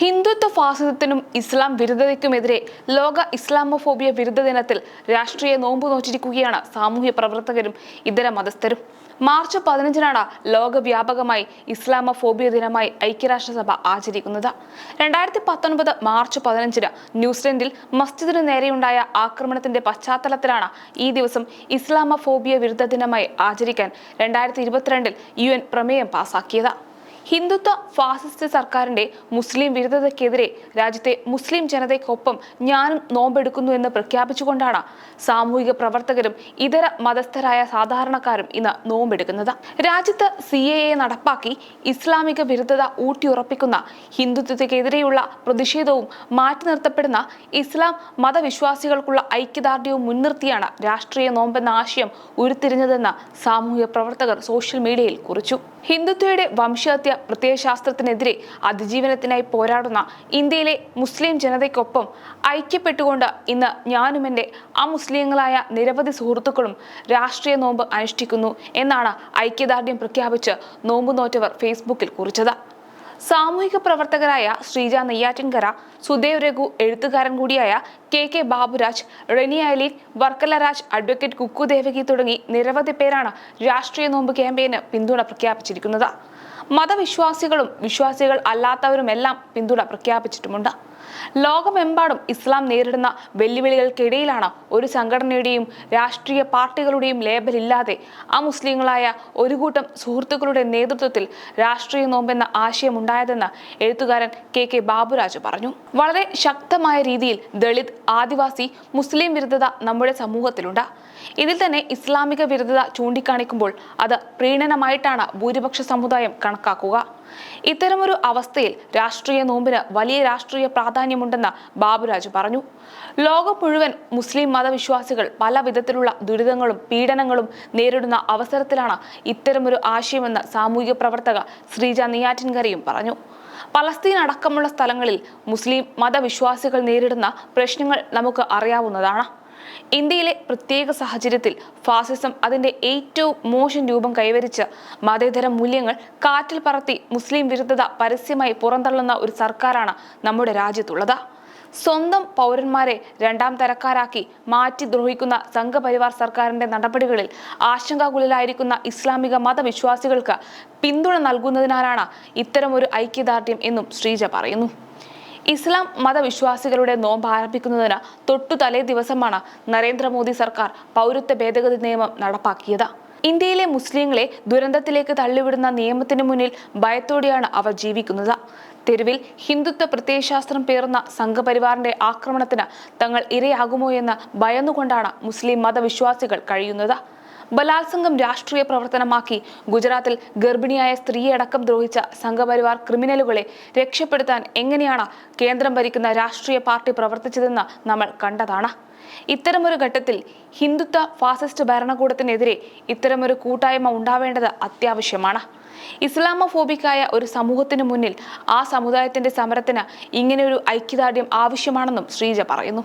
ഹിന്ദുത്വ ഫാസിസത്തിനും ഇസ്ലാം വിരുദ്ധതയ്ക്കുമെതിരെ ലോക ഇസ്ലാമോഫോബിയ വിരുദ്ധ ദിനത്തിൽ രാഷ്ട്രീയ നോമ്പ് നോറ്റിരിക്കുകയാണ് സാമൂഹ്യ പ്രവർത്തകരും ഇതര മതസ്ഥരും. മാർച്ച് പതിനഞ്ചിനാണ് ലോകവ്യാപകമായി ഇസ്ലാമോഫോബിയ ദിനമായി ഐക്യരാഷ്ട്രസഭ ആചരിക്കുന്നത്. രണ്ടായിരത്തി പത്തൊൻപത് മാർച്ച് പതിനഞ്ചിന് ന്യൂസിലൻഡിൽ മസ്ജിദിനു നേരെയുണ്ടായ ആക്രമണത്തിന്റെ പശ്ചാത്തലത്തിലാണ് ഈ ദിവസം ഇസ്ലാമോഫോബിയ വിരുദ്ധ ദിനമായി ആചരിക്കാൻ രണ്ടായിരത്തി ഇരുപത്തിരണ്ടിൽ യു എൻ പ്രമേയം പാസാക്കിയത്. ഹിന്ദുത്വ ഫാസിസ്റ്റ് സർക്കാരിന്റെ മുസ്ലിം വിരുദ്ധതയ്ക്കെതിരെ രാജ്യത്തെ മുസ്ലിം ജനതയ്ക്കൊപ്പം ഞാനും നോമ്പെടുക്കുന്നു എന്ന് പ്രഖ്യാപിച്ചുകൊണ്ടാണ് സാമൂഹിക പ്രവർത്തകരും ഇതര മതസ്ഥരായ സാധാരണക്കാരും ഇന്ന് നോമ്പെടുക്കുന്നത്. രാജ്യത്ത് സി എ എ നടപ്പാക്കി ഇസ്ലാമിക വിരുദ്ധത ഊട്ടിയുറപ്പിക്കുന്ന ഹിന്ദുത്വത്തിനെതിരെയുള്ള പ്രതിഷേധവും മാറ്റി നിർത്തപ്പെടുന്ന ഇസ്ലാം മതവിശ്വാസികൾക്കുള്ള ഐക്യദാർഢ്യവും മുൻനിർത്തിയാണ് രാഷ്ട്രീയ നോമ്പെന്ന ആശയം ഉരുത്തിരിഞ്ഞതെന്ന് സാമൂഹിക പ്രവർത്തകർ സോഷ്യൽ മീഡിയയിൽ കുറിച്ചു. ഹിന്ദുത്വയുടെ വംശഹത്യ പ്രത്യയശാസ്ത്രത്തിനെതിരെ അതിജീവനത്തിനായി പോരാടുന്ന ഇന്ത്യയിലെ മുസ്ലിം ജനതയ്ക്കൊപ്പം ഐക്യപ്പെട്ടുകൊണ്ട് ഇന്ന് ഞാനും എന്റെ അമുസ്ലിങ്ങളായ നിരവധി സുഹൃത്തുക്കളും രാഷ്ട്രീയ നോമ്പ് അനുഷ്ഠിക്കുന്നു എന്നാണ് ഐക്യദാർഢ്യം പ്രഖ്യാപിച്ച് നോമ്പ് നോറ്റവർ ഫേസ്ബുക്കിൽ കുറിച്ചത്. സാമൂഹിക പ്രവർത്തകരായ ശ്രീജ നെയ്യാറ്റിൻകര സുദേവ് രഘു എഴുത്തുകാരൻ കൂടിയായ K K Baburaj Reni Ali Varkala Raj advocate Kukku Devaki തുടങ്ങി നിരവധി പേരാണ് രാഷ്ട്രീയ നോമ്പ് ക്യാമ്പയിന് പിന്തുണ പ്രഖ്യാപിച്ചിരിക്കുന്നത്. മതവിശ്വാസികളും വിശ്വാസികൾ അല്ലാത്തവരുമെല്ലാം പിന്തുണ പ്രഖ്യാപിച്ചിട്ടുമുണ്ട്. ലോകമെമ്പാടും ഇസ്ലാം നേരിടുന്ന വെല്ലുവിളികൾക്കിടയിലാണ് ഒരു സംഘടനയുടെയും രാഷ്ട്രീയ പാർട്ടികളുടെയും ലേബൽ ഇല്ലാതെ ആ മുസ്ലിങ്ങളായ ഒരു കൂട്ടം സുഹൃത്തുക്കളുടെ നേതൃത്വത്തിൽ രാഷ്ട്രീയ നോമ്പെന്ന ആശയം ഉണ്ടായതെന്ന് എഴുത്തുകാരൻ കെ കെ ബാബുരാജ് പറഞ്ഞു. വളരെ ശക്തമായ രീതിയിൽ ദളിത് ആദിവാസി മുസ്ലിം വിരുദ്ധത നമ്മുടെ സമൂഹത്തിലുണ്ട്. ഇതിൽ തന്നെ ഇസ്ലാമിക വിരുദ്ധത ചൂണ്ടിക്കാണിക്കുമ്പോൾ അത് പ്രീണനമായിട്ടാണ് ഭൂരിപക്ഷ സമുദായം കണക്കാക്കുക. ഇത്തരമൊരു അവസ്ഥയിൽ രാഷ്ട്രീയ നോമ്പിന് വലിയ രാഷ്ട്രീയ പ്രാധാന്യമുണ്ടെന്ന് ബാബുരാജ് പറഞ്ഞു. ലോകം മുഴുവൻ മുസ്ലിം മതവിശ്വാസികൾ പല വിധത്തിലുള്ള ദുരിതങ്ങളും പീഡനങ്ങളും നേരിടുന്ന അവസരത്തിലാണ് ഇത്തരമൊരു ആശയമെന്ന് സാമൂഹിക പ്രവർത്തക ശ്രീജ നെയ്യാറ്റിൻകരയും പറഞ്ഞു. പലസ്തീൻ അടക്കമുള്ള സ്ഥലങ്ങളിൽ മുസ്ലിം മതവിശ്വാസികൾ നേരിടുന്ന പ്രശ്നങ്ങൾ നമുക്ക് അറിയാവുന്നതാണ്. ഇന്ത്യയിലെ പ്രത്യേക സാഹചര്യത്തിൽ ഫാസിസം അതിന്റെ ഏറ്റവും മോശം രൂപം കൈവരിച്ച് മതേതര മൂല്യങ്ങൾ കാറ്റിൽ പറത്തി മുസ്ലിം വിരുദ്ധത പരസ്യമായി പുറന്തള്ളുന്ന ഒരു സർക്കാരാണ് നമ്മുടെ രാജ്യത്തുള്ളത്. സ്വന്തം പൗരന്മാരെ രണ്ടാം തരക്കാരാക്കി മാറ്റി ദ്രോഹിക്കുന്ന സംഘപരിവാർ സർക്കാരിന്റെ നടപടികളിൽ ആശങ്കാകുലരായിരിക്കുന്ന ഇസ്ലാമിക മതവിശ്വാസികൾക്ക് പിന്തുണ നൽകുന്നതിനാലാണ് ഇത്തരമൊരു ഐക്യദാർഢ്യം എന്നും ശ്രീജ പറയുന്നു. ഇസ്ലാം മതവിശ്വാസികളുടെ നോമ്പ് ആരംഭിക്കുന്നതിന് തൊട്ടു തലേ ദിവസമാണ് നരേന്ദ്രമോദി സർക്കാർ പൗരത്വ ഭേദഗതി നിയമം നടപ്പാക്കിയത്. ഇന്ത്യയിലെ മുസ്ലിങ്ങളെ ദുരന്തത്തിലേക്ക് തള്ളിവിടുന്ന നിയമത്തിന് മുന്നിൽ ഭയത്തോടെയാണ് അവർ ജീവിക്കുന്നത്. തെരുവിൽ ഹിന്ദുത്വ പ്രത്യയശാസ്ത്രം പേർന്ന സംഘപരിവാറിന്റെ ആക്രമണത്തിന് തങ്ങൾ ഇരയാകുമോ എന്ന് ഭയന്നുകൊണ്ടാണ് മുസ്ലിം മതവിശ്വാസികൾ കഴിയുന്നത്. ബലാത്സംഗം രാഷ്ട്രീയ പ്രവർത്തനമാക്കി. ഗുജറാത്തിൽ ഗർഭിണിയായ സ്ത്രീയെ അടക്കം ദ്രോഹിച്ച സംഘപരിവാർ ക്രിമിനലുകളെ രക്ഷപ്പെടുത്താൻ എങ്ങനെയാണ് കേന്ദ്രം ഭരിക്കുന്ന രാഷ്ട്രീയ പാർട്ടി പ്രവർത്തിച്ചതെന്ന് നമ്മൾ കണ്ടതാണ്. ഇത്തരമൊരു ഘട്ടത്തിൽ ഹിന്ദുത്വ ഫാസിസ്റ്റ് ഭരണകൂടത്തിനെതിരെ ഇത്തരമൊരു കൂട്ടായ്മ ഉണ്ടാവേണ്ടത് അത്യാവശ്യമാണ്. ഇസ്ലാമോഫോബിക്കായ ഒരു സമൂഹത്തിന് മുന്നിൽ ആ സമുദായത്തിന്റെ സമരത്തിന് ഇങ്ങനെയൊരു ഐക്യദാർഢ്യം ആവശ്യമാണെന്നും ശ്രീജ പറയുന്നു.